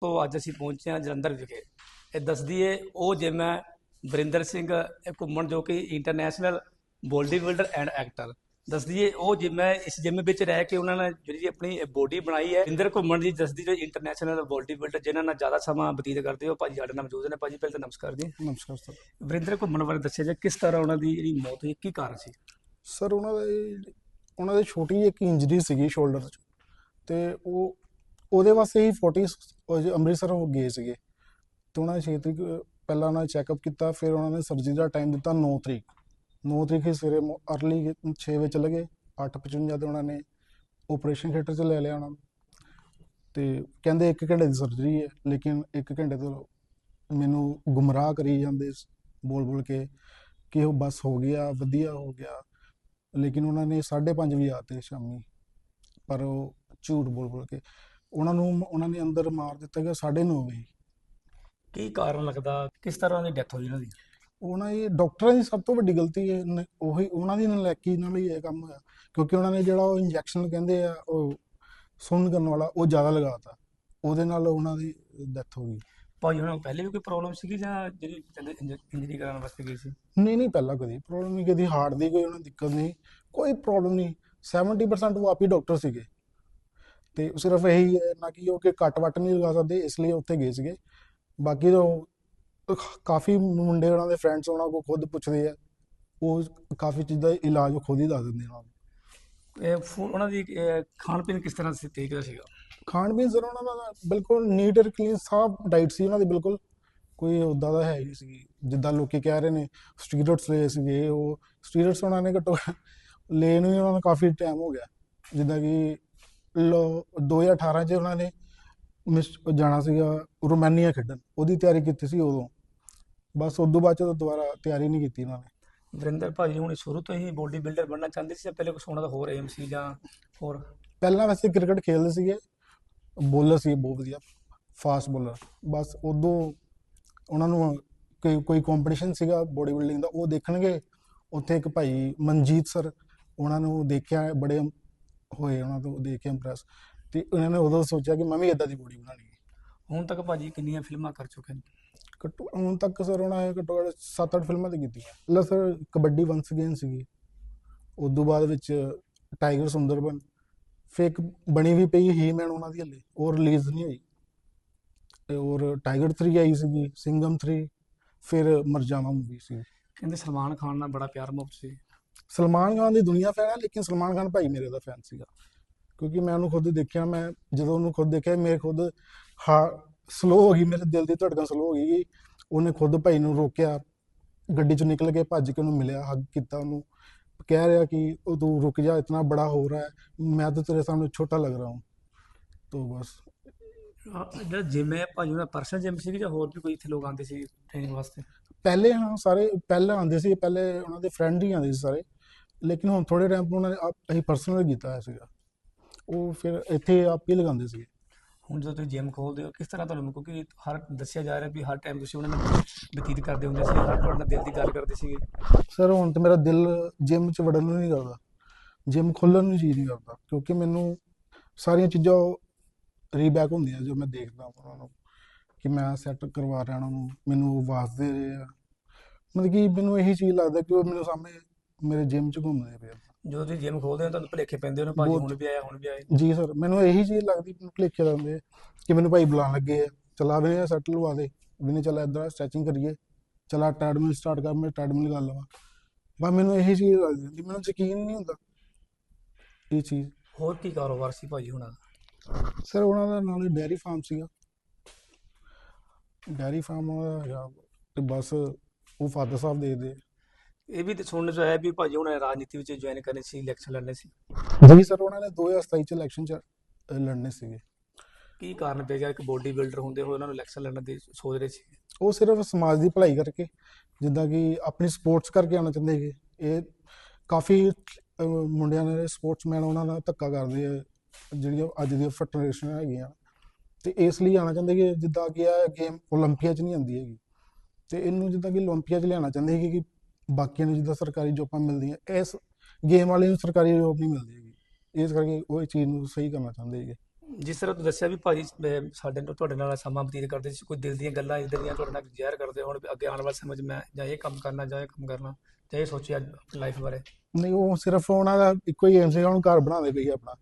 ਤੋਂ ਅੱਜ ਅਸੀਂ ਪਹੁੰਚੇ ਹਾਂ ਜਲੰਧਰ ਵਿਖੇ। ਇਹ ਦੱਸਦੀ ਏ ਉਹ ਜਿਮ ਹੈ ਵਰਿੰਦਰ ਸਿੰਘ ਇਹ ਘੁੰਮਣ ਜੋ ਕਿ international body builder and actor ਦੱਸਦੀ ਏ ਉਹ ਜਿਮ ਹੈ ਇਸ ਜਿਮ ਵਿੱਚ ਰਹਿ ਕੇ ਉਹਨਾਂ ਨੇ ਜਿਹੜੀ ਆਪਣੀ ਬੋਡੀ ਬਣਾਈ ਹੈ। ਵਰਿੰਦਰ ਘੁੰਮਣ ਦੀ ਦੱਸਦੀ ਜੋ ਇੰਟਰਨੈਸ਼ਨਲ ਬੋਡੀ ਬਿਲਡਰ ਜਿਨ੍ਹਾਂ ਨਾਲ ਜ਼ਿਆਦਾ ਸਮਾਂ ਬਤੀਤ ਕਰਦੇ ਹੋ। ਭਾਜੀ ਸਾਡੇ ਨਾਲ ਮੌਜੂਦ ਨੇ। ਭਾਜੀ ਪਹਿਲਾਂ ਤਾਂ ਨਮਸਕਾਰ ਜੀ। ਨਮਸਕਾਰ ਸਰ। ਵਰਿੰਦਰ ਘੁੰਮਣ ਬਾਰੇ ਦੱਸਿਆ ਜੇ ਕਿਸ ਤਰ੍ਹਾਂ ਉਹਨਾਂ ਦੀ ਜਿਹੜੀ ਮੌਤ ਹੋਈ ਕੀ ਕਾਰਨ ਸੀ? ਸਰ ਉਹਨਾਂ ਦੇ ਉਹਨਾਂ ਦੇ ਛੋਟੀ ਜਿਹੀ ਇੱਕ ਇੰਜਰੀ ਸੀਗੀ ਸ਼ੋਲਡਰ 'ਚ। ਤੇ ਉਹ ਉਹਦੇ ਵਾਸਤੇ ਹੀ 40 ਉਹ ਜੋ ਅੰਮ੍ਰਿਤਸਰ ਉਹ ਗਏ ਸੀਗੇ ਤੇ ਉਹਨਾਂ ਨੇ 6 ਤਰੀਕ, ਪਹਿਲਾਂ ਉਹਨਾਂ ਨੇ ਚੈੱਕਅਪ ਕੀਤਾ, ਫਿਰ ਉਹਨਾਂ ਨੇ ਸਰਜਰੀ ਦਾ ਟਾਈਮ ਦਿੱਤਾ 9 ਤਰੀਕ। 9 ਤਰੀਕ ਹੀ ਸਵੇਰੇ ਅਰਲੀ 6 ਵਜੇ ਚਲੇ ਗਏ 8:55 ਤੇ ਉਹਨਾਂ ਨੇ ਆਪਰੇਸ਼ਨ ਥੀਏਟਰ 'ਚ ਲੈ ਲਿਆ ਉਹਨਾਂ ਨੂੰ। ਤੇ ਕਹਿੰਦੇ 1 ਘੰਟੇ ਦੀ ਸਰਜਰੀ ਹੈ, ਲੇਕਿਨ 1 ਘੰਟੇ ਤੋਂ ਮੈਨੂੰ ਗੁੰਮਰਾਹ ਕਰੀ ਜਾਂਦੇ ਬੋਲ ਬੋਲ ਕੇ ਕਿ ਉਹ ਬਸ ਹੋ ਗਿਆ, ਵਧੀਆ ਹੋ ਗਿਆ। ਲੇਕਿਨ ਉਹਨਾਂ ਨੇ 5:30 ਵਜੇ ਆਤੇ ਸ਼ਾਮੀ, ਪਰ ਉਹ ਝੂਠ ਬੋਲ ਬੋਲ ਕੇ। ਉਹਨਾਂ ਨੂੰ ਉਹਨਾਂ ਨੇ ਅੰਦਰ ਮਾਰ ਦਿੱਤਾ ਗਿਆ 9:30 ਵਜੇ। ਕੀ ਕਾਰਨ ਲੱਗਦਾ? ਕਿਸ ਤਰ੍ਹਾਂ ਦੀ ਡੈਥ ਹੋਈ ਉਹਨਾਂ ਦੀ? ਉਹਨਾਂ ਇਹ ਡਾਕਟਰਾਂ ਦੀ ਸਭ ਤੋਂ ਵੱਡੀ ਗਲਤੀ ਹੈ ਨ- ਉਹੀ ਉਹਨਾਂ ਦੀ ਨਲਾਇਕੀ ਨਾਲ ਹੀ ਇਹ ਕੰਮ ਹੋਇਆ। ਕਿਉਂਕਿ ਉਹਨਾਂ ਨੇ ਜਿਹੜਾ ਉਹ ਇੰਜੈਕਸ਼ਨ ਕਹਿੰਦੇ ਆ ਉਹ ਸੁੰਨ ਕਰਨ ਵਾਲਾ ਉਹ ਜ਼ਿਆਦਾ ਲਗਾਤਾ ਉਹਦੇ ਨਾਲ ਉਹਨਾਂ ਦੀ ਡੈਥ ਹੋ ਗਈ। ਭਾਜੀ ਉਹਨਾਂ ਨੂੰ ਪਹਿਲੇ ਵੀ ਕੋਈ ਪ੍ਰੋਬਲਮ ਸੀਗੀ ਜਾਂ ਜਿਹੜੀ ਇੰਜਰੀ ਕਰਾਉਣ ਵਾਸਤੇ ਗਈ ਸੀ? ਨਹੀਂ ਨਹੀਂ ਪਹਿਲਾਂ ਕਦੀ ਪ੍ਰੋਬਲਮ ਨਹੀਂ ਕਦੀ ਹਾਰਟ ਦੀ ਕੋਈ ਉਹਨਾਂ ਨੂੰ ਦਿੱਕਤ ਨਹੀਂ। ਕੋਈ ਪ੍ਰੋਬਲਮ ਨਹੀਂ। 70% ਉਹ ਆਪ ਹੀ ਡਾਕਟਰ ਸੀਗੇ। ਤੇ ਸਿਰਫ ਇਹੀ ਹੈ ਨਾ ਕਿ ਉਹ ਕਿ ਕੱਟ ਵੱਟ ਨਹੀਂ ਲਗਾ ਸਕਦੇ ਇਸ ਲਈ ਉੱਥੇ ਗਏ ਸੀਗੇ। ਬਾਕੀ ਤਾਂ ਕਾਫੀ ਮੁੰਡੇ ਉਹਨਾਂ ਦੇ ਫਰੈਂਡਸ ਉਹਨਾਂ ਕੋਲ ਖੁਦ ਪੁੱਛਦੇ ਆ ਉਹ ਕਾਫੀ ਚੀਜ਼ਾਂ ਦਾ ਇਲਾਜ ਖੁਦ ਹੀ ਦੱਸ ਦਿੰਦੇ ਆ ਇਹ ਫੂਡ ਉਹਨਾਂ ਦੀ ਇਹ ਖਾਣ ਪੀਣ ਕਿਸ ਤਰ੍ਹਾਂ ਸੀ ਤਰੀਕੇ ਦਾ ਸੀਗਾ? ਖਾਣ ਪੀਣ ਸਰ ਉਹਨਾਂ ਦਾ ਬਿਲਕੁਲ ਨੀਟ ਐਂਡ ਕਲੀਨ ਸਾਫ਼ ਡਾਈਟ ਸੀ ਉਹਨਾਂ ਦੀ ਬਿਲਕੁਲ। ਕੋਈ ਉਦਾਂ ਦਾ ਹੈ ਹੀ ਨਹੀਂ ਸੀ ਜਿੱਦਾਂ ਲੋਕੀ ਕਹਿ ਰਹੇ ਨੇ ਸਟੀਰੋਇਡਸ ਲਏ ਸੀਗੇ ਉਹ ਸਟੀਰੋਇਡਸ ਉਹਨਾਂ ਨੇ ਘੱਟੋ ਲੈਣ ਨੂੰ ਉਹਨਾਂ ਨੂੰ ਕਾਫੀ ਟਾਈਮ ਹੋ ਗਿਆ। ਜਿੱਦਾਂ ਕਿ ਲੋ 2018 ਚ ਉਹਨਾਂ ਨੇ ਮਿਸ ਜਾਣਾ ਸੀਗਾ ਰੋਮਾਨੀਆ ਖੇਡਣ। ਉਹਦੀ ਤਿਆਰੀ ਕੀਤੀ ਸੀ ਉਦੋਂ। ਬਸ ਉਦੋਂ ਬਾਅਦ ਚ ਤਾਂ ਦੁਬਾਰਾ ਤਿਆਰੀ ਨਹੀਂ ਕੀਤੀ ਉਹਨਾਂ ਨੇ। ਵਰਿੰਦਰ ਭਾਜੀ ਹੁਣ ਸ਼ੁਰੂ ਤੋਂ ਹੀ ਬੋਡੀ ਬਿਲਡਰ ਬਣਨਾ ਚਾਹੁੰਦੇ ਸੀ ਜਾਂ ਪਹਿਲੇ ਕੁਝ ਉਹਨਾਂ ਦਾ ਹੋਰ ਏਮ ਸੀ ਜਾਂ ਹੋਰ? ਪਹਿਲਾਂ ਵੈਸੇ ਕ੍ਰਿਕਟ ਖੇਡਦੇ ਸੀਗੇ। ਬੋਲਰ ਸੀ ਬਹੁਤ ਵਧੀਆ। ਫਾਸਟ ਬੋਲਰ ਬਸ ਉਦੋਂ ਉਹਨਾਂ ਨੂੰ ਕੋਈ ਕੋਈ ਕੰਪੀਟੀਸ਼ਨ ਸੀਗਾ ਬੋਡੀ ਬਿਲਡਿੰਗ ਦਾ ਉਹ ਦੇਖਣਗੇ। ਉੱਥੇ ਇੱਕ ਭਾਈ ਮਨਜੀਤ ਸਰ ਉਹਨਾਂ ਨੂੰ ਦੇਖਿਆ ਬੜੇ ਹੋਏ ਉਹਨਾਂ ਤੋਂ ਦੇਖ ਕੇ ਇੰਪ੍ਰੈਸ ਤੇ ਉਹਨਾਂ ਨੇ ਉਦੋਂ ਸੋਚਿਆ ਕਿ ਮੈਂ ਵੀ ਇਦਾਂ ਦੀ ਬੋਡੀ ਬਣਾਉਣੀ ਹੈ। ਹੁਣ ਤੱਕ ਭਾਜੀ ਕਿੰਨੀਆਂ ਫਿਲਮਾਂ ਕਰ ਚੁੱਕੇ ਨੇ? ਘੱਟੋ ਹੁਣ ਤੱਕ ਸਰ ਉਹਨਾਂ ਨੇ ਘੱਟੋ ਘੱਟ 7-8 ਫਿਲਮਾਂ ਤੇ ਕੀਤੀਆਂ। ਲੈ ਸਰ ਕਬੱਡੀ ਵੰਸ ਅਗੇਨ ਸੀਗੀ। ਉਦੋਂ ਬਾਅਦ ਵਿੱਚ ਟਾਈਗਰ ਸੁੰਦਰਬਨ ਫਿਰ ਇੱਕ ਬਣੀ ਵੀ ਪਈ ਹੀ ਮੈਨ ਉਹਨਾਂ ਦੀ ਹਲੇ ਉਹ ਰਿਲੀਜ਼ ਨਹੀਂ ਹੋਈ। ਤੇ ਔਰ ਟਾਈਗਰ 3 ਆਈ ਸੀਗੀ ਸਿੰਗਮ 3 ਫਿਰ ਮਰਜਾਵਾ ਮੂਵੀ ਸੀ। ਕਹਿੰਦੇ ਸਲਮਾਨ ਖਾਨ ਨਾਲ ਬੜਾ ਪਿਆਰ ਮੁਹੱਬਤ ਸੀ। ਸਲਮਾਨ ਖਾਨ ਦੀ ਦੁਨੀਆ ਫੈਨ ਹੈ ਲੇਕਿਨ ਸਲਮਾਨ ਖਾਨ ਭਾਈ ਮੇਰੇ ਦਾ ਫੈਨ ਸੀਗਾ ਕਿਉਂਕਿ ਮੈਂ ਉਹਨੂੰ ਖੁਦ ਦੇਖਿਆ ਮੈਂ ਜਦੋਂ ਉਹਨੂੰ ਖੁਦ ਦੇਖਿਆ ਮੇਰੇ ਖੁਦ ਹਾਂ ਸਲੋ ਹੋ ਗਈ ਮੇਰੇ ਦਿਲ ਦੀ ਧੜਕਣ ਸਲੋ ਹੋ ਗਈ ਉਹਨੇ ਖੁਦ ਭਾਈ ਨੂੰ ਰੋਕਿਆ ਗੱਡੀ ਚੋਂ ਨਿਕਲ ਕੇ ਭੱਜ ਕੇ ਉਹਨੂੰ ਮਿਲਿਆ ਹੱਗ ਕੀਤਾ ਉਹਨੂੰ ਕਹਿ ਰਿਹਾ ਕਿ ਉਹ ਤੂੰ ਰੁਕ ਜਾ ਇਤਨਾ ਬੜਾ ਹੋ ਰਹਾ ਹੈ ਮੈਂ ਤਾਂ ਤੇਰੇ ਸਾਹਮਣੇ ਛੋਟਾ ਲੱਗ ਰਹਾ ਹੂੰ तो बस ਆਹ ਜਿਹੜਾ ਜਿਮ ਹੈ ਭਾਜੀ ਉਹਨਾਂ ਪਰਸਨਲ ਜਿਮ ਸੀ ਜਾਂ ਹੋਰ ਵੀ ਕੋਈ ਇੱਥੇ ਲੋਕ ਆਉਂਦੇ ਸੀ ਟ੍ਰੇਨਿੰਗ ਵਾਸਤੇ? ਪਹਿਲੇ ਹਾਂ ਸਾਰੇ ਪਹਿਲੇ ਆਉਂਦੇ ਸੀ ਪਹਿਲੇ ਉਹਨਾਂ ਦੇ ਫਰੈਂਡ ਹੀ ਆਉਂਦੇ ਸੀ ਸਾਰੇ। ਲੇਕਿਨ ਹੁਣ ਥੋੜੇ ਟਾਈਮ ਉਹਨਾਂ ਨੇ ਆਪ ਅਸੀਂ ਪਰਸਨਲ ਕੀਤਾ ਹੋਇਆ ਸੀਗਾ। ਉਹ ਫਿਰ ਇੱਥੇ ਆਪ ਹੀ ਲਗਾਉਂਦੇ ਸੀ ਹੁਣ ਜਦੋਂ ਤੁਸੀਂ ਜਿਮ ਖੋਲਦੇ ਹੋ ਕਿਸ ਤਰ੍ਹਾਂ ਤੁਹਾਨੂੰ ਕਿਉਂਕਿ ਹਰ ਦੱਸਿਆ ਜਾ ਰਿਹਾ ਵੀ ਹਰ ਟਾਈਮ ਤੁਸੀਂ ਉਹਨਾਂ ਨਾਲ ਬਤੀਤ ਕਰਦੇ ਹੁੰਦੇ ਸੀ ਹਰ ਤੁਹਾਡੇ ਨਾਲ ਦਿਲ ਦੀ ਗੱਲ ਕਰਦੇ ਸੀਗੇ। ਸਰ ਹੁਣ ਤੇ ਮੇਰਾ ਦਿਲ ਜਿਮ 'ਚ ਵੜਨ ਨੂੰ ਨਹੀਂ ਕਰਦਾ। ਜਿਮ ਖੋਲ੍ਹਣ ਨੂੰ ਜੀ ਨਹੀਂ ਕਰਦਾ ਕਿਉਂਕਿ ਮੈਨੂੰ ਸਾਰੀਆਂ ਚੀਜ਼ਾਂ ਰੀਬੈਕ ਹੁੰਦੀਆਂ ਜੋ ਮੈਂ ਦੇਖਦਾ ਉਹਨਾਂ ਨੂੰ ਕਿ ਮੈਂ ਸੈੱਟ ਕਰਵਾ ਰਿਹਾ ਉਹਨਾਂ ਨੂੰ ਮੈਨੂੰ ਉਹ ਆਵਾਜ਼ ਦੇ ਰਹੇ ਆ। ਮਤਲਬ ਕਿ ਮੈਨੂੰ ਇਹੀ ਚੀਜ਼ ਲੱਗਦਾ ਕਿ ਉਹ ਮੈਨੂੰ ਸਾਹਮਣੇ ਮੇਰੇ ਜਿਮ 'ਚ ਘੁੰਮਦੇ ਪਏ ਆ। ਜਦੋਂ ਤੁਸੀਂ ਜਿਮ ਖੋਲਦੇ ਹੋ ਤੁਹਾਨੂੰ ਭੁਲੇਖੇ ਪੈਂਦੇ ਹੋ ਭਾਜੀ। ਹੁਣ ਵੀ ਆਇਆ ਹੁਣ ਵੀ ਆਏ ਜੀ ਸਰ ਮੈਨੂੰ ਇਹੀ ਚੀਜ਼ ਲੱਗਦੀ ਮੈਨੂੰ ਭੁਲੇਖੇ ਲੱਗਦੇ ਕਿ ਮੈਨੂੰ ਭਾਈ ਬੁਲਾਉਣ ਲੱਗੇ ਆ। ਚਲਾ ਵੇ ਸੈੱਟ ਲਵਾ ਦੇ। ਵੀ ਚਲਾ ਇਦਾਂ ਸਟ੍ਰੈਚਿੰਗ ਕਰੀਏ। ਚਲਾ ਟ੍ਰੈਡਮਿਲ ਸਟਾਰਟ ਕਰ ਮੈਂ ਟ੍ਰੈਡਮਿਲ ਕਰ ਲਵਾਂ। ਬਸ ਮੈਨੂੰ ਇਹੀ ਚੀਜ਼ ਲੱਗਦੀ ਹੁੰਦੀ ਮੈਨੂੰ ਯਕੀਨ ਨਹੀਂ ਹੁੰਦਾ ਇਹ ਚੀਜ਼। ਹੋਰ ਕੀ ਕਾਰੋਬਾਰ ਸੀ ਭਾਜੀ ਹੁਣਾਂ? ਸਰ ਉਹਨਾਂ ਦਾ ਨਾਲ ਡੈਰੀ ਫਾਰਮ ਸੀਗਾ। ਡੈਰੀ ਫਾਰਮ ਹੈਗਾ ਤੇ ਬਸ ਉਹ ਫਾਦਰ ਸਾਹਿਬ ਦੇਖਦੇ ਇਹ ਵੀ ਤੇ ਸੁਣਨ ਚ ਆਇਆ ਵੀ ਭਾਜੀ ਹੁਣ ਰਾਜਨੀਤੀ ਵਿੱਚ ਜੁਆਇਨ ਕਰਨੀ ਸੀ ਇਲੈਕਸ਼ਨ ਲੜਨੇ ਸੀ। ਜੀ ਸਰ ਉਹਨਾਂ ਨੇ 2027 ਚ ਇਲੈਕਸ਼ਨ ਚ ਅ, ਲੜਨੇ ਸੀਗੇ। ਕੀ ਕਾਰਨ ਪੈ ਗਿਆ ਇੱਕ ਬੋਡੀ ਬਿਲਡਰ ਹੁੰਦੇ ਹੋਏ ਉਹਨਾਂ ਨੂੰ ਇਲੈਕਸ਼ਨ ਲੜਨ ਦੀ ਸੋਚ ਰਹੇ ਸੀ? ਉਹ ਸਿਰਫ ਸਮਾਜ ਦੀ ਭਲਾਈ ਕਰਕੇ ਜਿੱਦਾਂ ਕਿ ਆਪਣੀ ਸਪੋਰਟਸ ਕਰਕੇ ਆਉਣਾ ਚਾਹੁੰਦੇ ਹੈਗੇ ਇਹ ਕਾਫੀ ਮੁੰਡਿਆਂ ਨੇ ਸਪੋਰਟਸਮੈਨ ਉਹਨਾਂ ਨਾਲ ਧੱਕਾ ਕਰਦੇ ਆ। ਜਿਹੜੀਆਂ ਅੱਜ ਦੀਆਂ ਫੈਡਰੇਸ਼ਨ ਹੈਗੀਆਂ ਤੇ ਇਸ ਲਈ ਆਉਣਾ ਚਾਹੁੰਦੇ ਕਿ ਜਿੱਦਾਂ ਕਿ ਇਹ ਗੇਮ 올림픽 'ਚ ਨਹੀਂ ਆਉਂਦੀ ਹੈਗੀ ਤੇ ਇਹਨੂੰ ਜਿੱਦਾਂ ਕਿ 올림픽 'ਚ ਲਿਆਉਣਾ ਚਾਹੁੰਦੇ ਹੈਗੇ ਕਿ ਬਾਕੀਆਂ ਨੂੰ ਜਿੱਦਾਂ ਸਰਕਾਰੀ ਜੋਬਾਂ ਮਿਲਦੀਆਂ ਇਸ ਗੇਮ ਵਾਲੇ ਨੂੰ ਸਰਕਾਰੀ ਜੋਬ ਨਹੀਂ ਮਿਲਦੀ ਹੈਗੀ ਇਸ ਕਰਕੇ ਉਹ ਇਹ ਚੀਜ਼ ਨੂੰ ਸਹੀ ਕਰਨਾ ਚਾਹੁੰਦੇ ਹੈਗੇ ਜਿਸ ਤਰ੍ਹਾਂ ਤੁਸੀਂ ਦੱਸਿਆ ਵੀ ਭਾਜੀ ਅਹ ਸਾਡੇ ਨਾਲ ਤੁਹਾਡੇ ਨਾਲ ਸਮਾਂ ਬਤੀਤ ਕਰਦੇ ਸੀ ਕੋਈ ਦਿਲ ਦੀਆਂ ਗੱਲਾਂ ਇਦਾਂ ਦੀਆਂ ਤੁਹਾਡੇ ਨਾਲ ਜ਼ਾਹਿਰ ਕਰਦੇ ਹੁਣ ਵੀ ਅੱਗੇ ਆਉਣ ਵਾਲੇ ਸਮੇਂ 'ਚ ਮੈਂ ਜਾਂ ਇਹ ਕੰਮ ਕਰਨਾ ਜਾਂ ਇਹ ਕੰਮ ਕਰਨਾ ਜਾਂ ਇਹ ਸੋਚਿਆ ਆਪਣੀ ਲਾਈਫ ਬਾਰੇ ਨਹੀਂ ਉਹ ਸਿਰਫ ਉਹਨਾਂ ਦਾ ਇੱਕੋ ਹੀ ਏਮ ਸੀਗਾ ਹੁਣ ਘਰ ਬਣਾਉਂਦੇ ਪਏ ਸੀ ਆਪਣਾ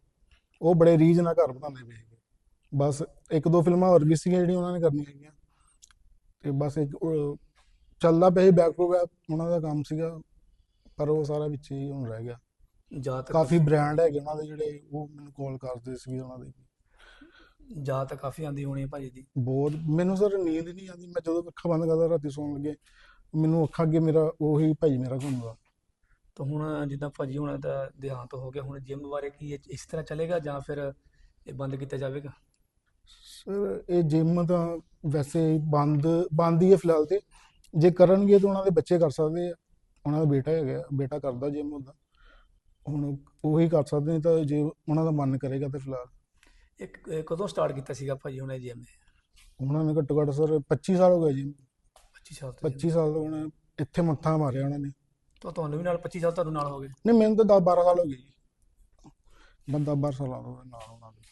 ਉਹ ਬੜੇ ਰੀਝ ਨਾਲ ਘਰ ਬਣਾਉਂਦੇ ਪਏ ਸੀਗੇ। ਬਸ ਇੱਕ ਦੋ ਫਿਲਮਾਂ ਹੋਰ ਵੀ ਸੀਗੀਆਂ ਜਿਹੜੀਆਂ ਉਹਨਾਂ ਨੇ ਕਰਨੀਆਂ ਹੈਗੀਆਂ ਤੇ ਬਸ ਇੱਕ ਉਹ ਚੱਲਦਾ ਪਿਆ ਸੀ ਬੈਕ ਟੂ ਬੈਕ ਉਹਨਾਂ ਦਾ ਕੰਮ ਸੀਗਾ ਪਰ ਉਹ ਸਾਰਾ ਵਿੱਚ ਹੀ ਹੁਣ ਰਹਿ ਗਿਆ। ਜਾਂ ਤਾਂ ਕਾਫੀ ਬ੍ਰਾਂਡ ਹੈਗੇ ਉਹਨਾਂ ਦੇ ਜਿਹੜੇ ਉਹ ਮੈਨੂੰ ਕਾਲ ਕਰਦੇ ਸੀਗੇ ਉਹਨਾਂ ਦੇ। ਜਾਂ ਤਾਂ ਕਾਫੀ ਆਂਦੀ ਹੋਣੀ ਭਾਜੀ ਦੀ। ਬਹੁਤ ਮੈਨੂੰ ਸਰ ਨੀਂਦ ਨਹੀਂ ਆਉਂਦੀ। ਮੈਂ ਜਦੋਂ ਅੱਖਾਂ ਬੰਦ ਕਰਦਾ ਰਾਤੀ ਸੌਣ ਲੱਗੇ ਮੈਨੂੰ ਅੱਖਾਂ ਅੱਗੇ ਮੇਰਾ ਉਹੀ ਭਾਈ ਮੇਰਾ ਘੁੰਮਦਾ। ਤਾਂ ਹੁਣ ਜਿੱਦਾਂ ਭਾਜੀ ਹੁਣਾਂ ਦਾ ਦੇਹਾਂਤ ਹੋ ਗਿਆ ਹੁਣ ਜਿਮ ਬਾਰੇ ਕੀ ਇਹ ਇਸ ਤਰ੍ਹਾਂ ਚੱਲੇਗਾ ਜਾਂ ਫਿਰ ਇਹ ਬੰਦ ਕੀਤਾ ਜਾਵੇਗਾ? ਸਰ ਇਹ ਜਿਮ ਤਾਂ ਵੈਸੇ ਬੰਦ ਬੰਦ ਹੀ ਹੈ ਫਿਲਹਾਲ ਤੇ। ਜੇ ਕਰਨਗੇ ਤਾਂ ਉਹਨਾਂ ਦੇ ਬੱਚੇ ਕਰ ਸਕਦੇ ਆ। ਉਹਨਾਂ ਦਾ ਬੇਟਾ ਹੈਗਾ ਬੇਟਾ ਕਰਦਾ ਜਿਮ ਹੁੰਦਾ ਹੁਣ ਉਹੀ ਕਰ ਸਕਦੇ ਨੇ ਤਾਂ ਜੇ ਉਹਨਾਂ ਦਾ ਮਨ ਕਰੇਗਾ ਤਾਂ ਫਿਲਹਾਲ। ਇੱਕ ਕਦੋਂ ਸਟਾਰਟ ਕੀਤਾ ਸੀਗਾ ਭਾਜੀ ਹੁਣੇ ਜਿਮ ਉਹਨਾਂ ਨੇ ਘੱਟੋ ਘੱਟ ਸਰ 25 ਸਾਲ ਹੋ ਗਏ ਜਿਮ 25 ਸਾਲ ਤੋਂ 25 ਸਾਲ ਤੋਂ ਉਹਨੇ ਇੱਥੇ ਮੱਥਾ ਮਾਰਿਆ ਉਹਨਾਂ ਨੇ। ਤਾਂ ਤੁਹਾਨੂੰ ਵੀ ਨਾਲ 25 ਸਾਲ ਤੁਹਾਨੂੰ ਨਾਲ ਹੋ ਗਏ। ਨਹੀਂ ਮੈਨੂੰ ਤਾਂ 10 12 ਸਾਲ ਹੋ ਗਏ ਜੀ। ਬੰਦਾ 12 ਸਾਲਾਂ ਤੋਂ ਨਾਲ ਉਹਨਾਂ ਦੇ।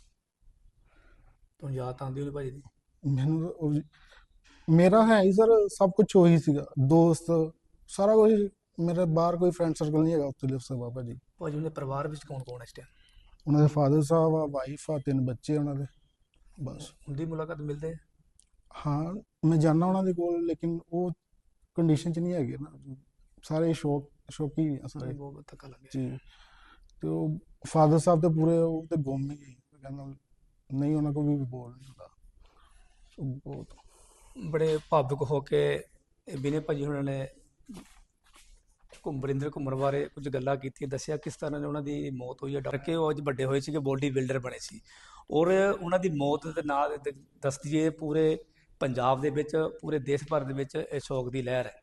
ਤੁਹਾਨੂੰ ਯਾਦ ਆਉਂਦੀ ਹੋਣੀ ਭਾਜੀ ਦੀ? ਮੈਨੂੰ ਤਾਂ ਉਹ- ਮੇਰਾ ਹੈ ਹੀ ਸਰ ਸਭ ਕੁਝ ਉਹੀ ਸੀਗਾ। ਦੋਸਤ ਸਾਰਾ ਕੁਝ ਮੇਰਾ ਬਾਹਰ ਕੋਈ ਫਰੈਂਡ ਸਰਕਲ ਨਹੀਂ ਹੈਗਾ ਉੱਥੇ ਲਿਵ ਸਕਦਾ ਭਾਜੀ। ਭਾਜੀ ਉਹਦੇ ਪਰਿਵਾਰ ਵਿੱਚ ਕੌਣ ਕੌਣ ਹੈ ਇਸ ਟਾਈਮ ਉਹਨਾਂ ਦੇ ਫਾਦਰ ਸਾਹਿਬ ਆ ਵਾਈਫ ਆ ਤਿੰਨ ਬੱਚੇ ਉਹਨਾਂ ਦੇ। ਬਸ। ਹੁੰਦੀ ਮੁਲਾਕਾਤ ਮਿਲਦੇ ਆ? ਹਾਂ ਮੈਂ ਜਾਣਾ ਉਹਨਾਂ ਦੇ ਕੋਲ ਲੇਕਿਨ ਉਹ ਕੰਡੀਸ਼ਨ 'ਚ ਨਹੀਂ ਹੈਗੇ ਨਾ। ਸਾਰੇ ਸ਼ੌਕ ਸ਼ੌਕੀ ਆ ਸਾਰੇ। ਬਹੁਤ ਧੱਕਾ ਲੱਗਿਆ ਜੀ। ਤੇ ਉਹ ਫਾਦਰ ਸਾਹਿਬ ਤੇ ਪੂਰੇ ਉਹ ਤੇ ਗੁੰਮ ਹੀ ਗਏ। ਕਹਿੰਦਾ ਨਹੀਂ ਉਹਨਾਂ ਕੋਲ ਵੀ ਬੋਲ ਨਹੀਂ ਹੁੰਦਾ। ਸੋ ਬਹੁਤ। ਬੜੇ ਭਾਵੁਕ ਹੋ ਕੇ ਬਿਨੇ ਭਾਜੀ ਹੁਣਾਂ ਨੇ ਵਰਿੰਦਰ ਘੁੰਮਣ ਬਾਰੇ ਕੁਝ ਗੱਲਾਂ ਕੀਤੀਆਂ ਦੱਸਿਆ ਕਿਸ ਤਰ੍ਹਾਂ ਉਹਨਾਂ ਦੀ ਮੌਤ ਹੋਈ ਹੈ। ਡਰ ਕੇ ਉਹ ਅੱਜ ਵੱਡੇ ਹੋਏ ਸੀਗੇ ਬੋਡੀ ਬਿਲਡਰ ਬਣੇ ਸੀ। ਔਰ ਉਹਨਾਂ ਦੀ ਮੌਤ ਦੇ ਨਾਲ ਦੱਸ ਦਈਏ ਪੂਰੇ ਪੰਜਾਬ ਦੇ ਵਿੱਚ ਪੂਰੇ ਦੇਸ਼ ਭਰ ਦੇ ਵਿੱਚ ਇਹ ਸ਼ੋਕ ਦੀ ਲਹਿਰ ਹੈ।